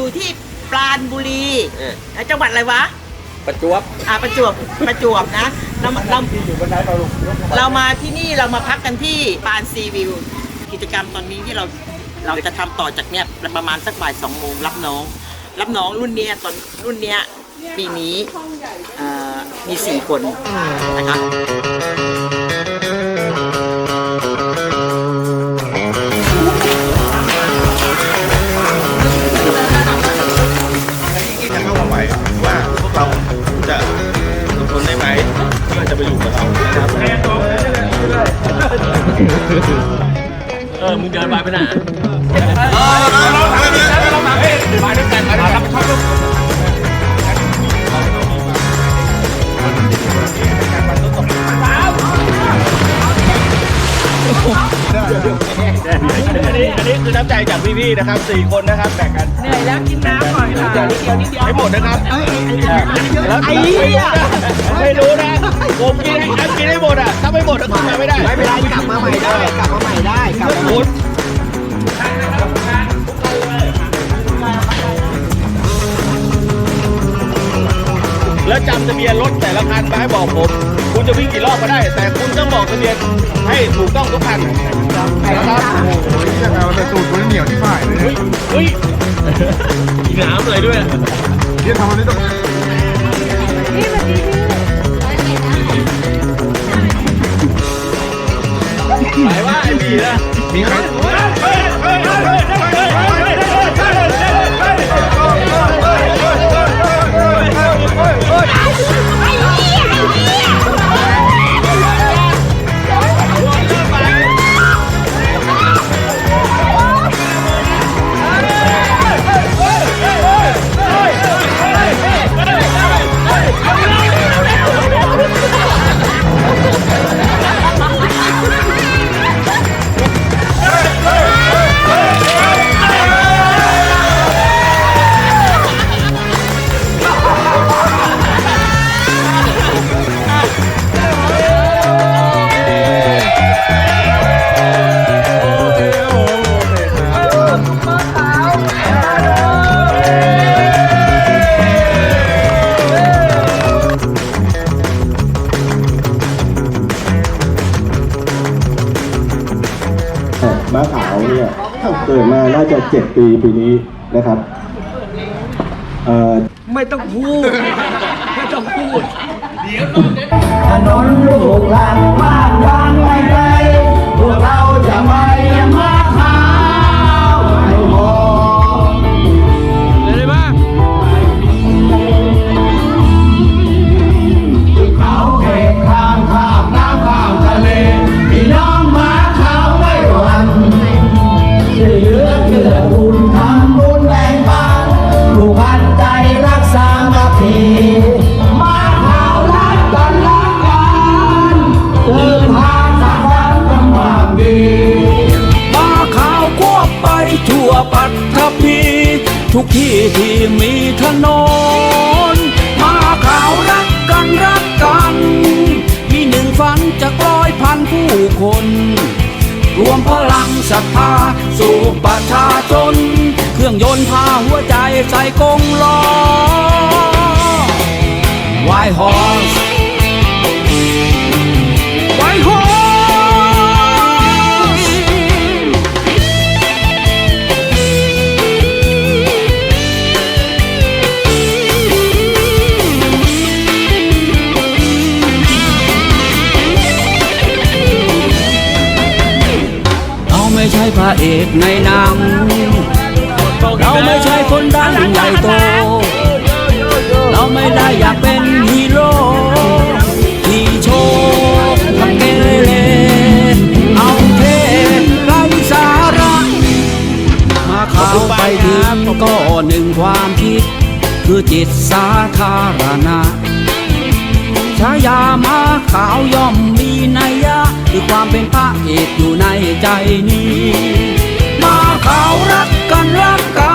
อยู่ที่ปราณบุรีเออจังหวัดอะไรวะ ประจวบ อ่าประจวบประจวบนะเราเราเรามาที่นี่เรามาพักกันที่ปานซีวิว กิจกรรมตอนนี้ที่เราเราจะทำต่อจากเนี้ยประมาณสักบ่ายสองโมงรับน้อง รับน้องรุ่นเนี้ยตอนรุ่นเนี้ยปีนี้อ่ามีสี่คนนะคะที่ เออ มึงเดินไปไปไหนอันนี้อันนี้คือน้ำใจจากพี่ๆนะครับสี่คนนะครับแบ่งกันเหนื่อยแล้วกินน้ำก่อนค่ะเดี๋ยวนิดเดียวนิดเดียวให้หมดนะครับแล้วไอ้เหี้ยไม่รู้นะผมกินให้อันกินให้หมดอะถ้าไม่หมดก็ขึ้นมาไม่ได้ไม่เป็นไรกลับมาใหม่ได้กลับมาใหม่ได้กลับมาคุณแล้วจำทะเบียนรถแต่ละคันมาให้บอกผม คุณจะวิ่งกี่รอบก็ได้ แต่คุณต้องบอกทะเบียนให้ถูกต้องทุกคันนะครับยังไงมันจะสูตรมันเหนียวที่ฝ่ายเลยเฮ้ยเฮ้ยอีกน้ำเลยด้วยที่ทำอันนี้ต้องหมายว่าไอ้บีนะมีไหม จะเจ็ดปีปีนี้นะครับเอ่อไม่ต้องพูด ไม่ต้องพูด ถนนลูกหลานบ้านวางไว้ คน รวมพลังศรัทธาสู่ประชาชน เครื่องยนต์พาหัวใจใส่กงล้อวา พระเอกในหนังเราไม่ใช่คนดังใหญ่โต เราไม่ได้อยากเป็นฮีโร่ที่โชว์ทำเกเรเอาเทไรสาระมาข่าไปถึงก็หนึ่งความคิด คือจิตสาธารณะฉายามาขาวย่อมมีใน คือความเป็นพระเอกอยู่ในใจนี้ มาเขารักกันรักกัน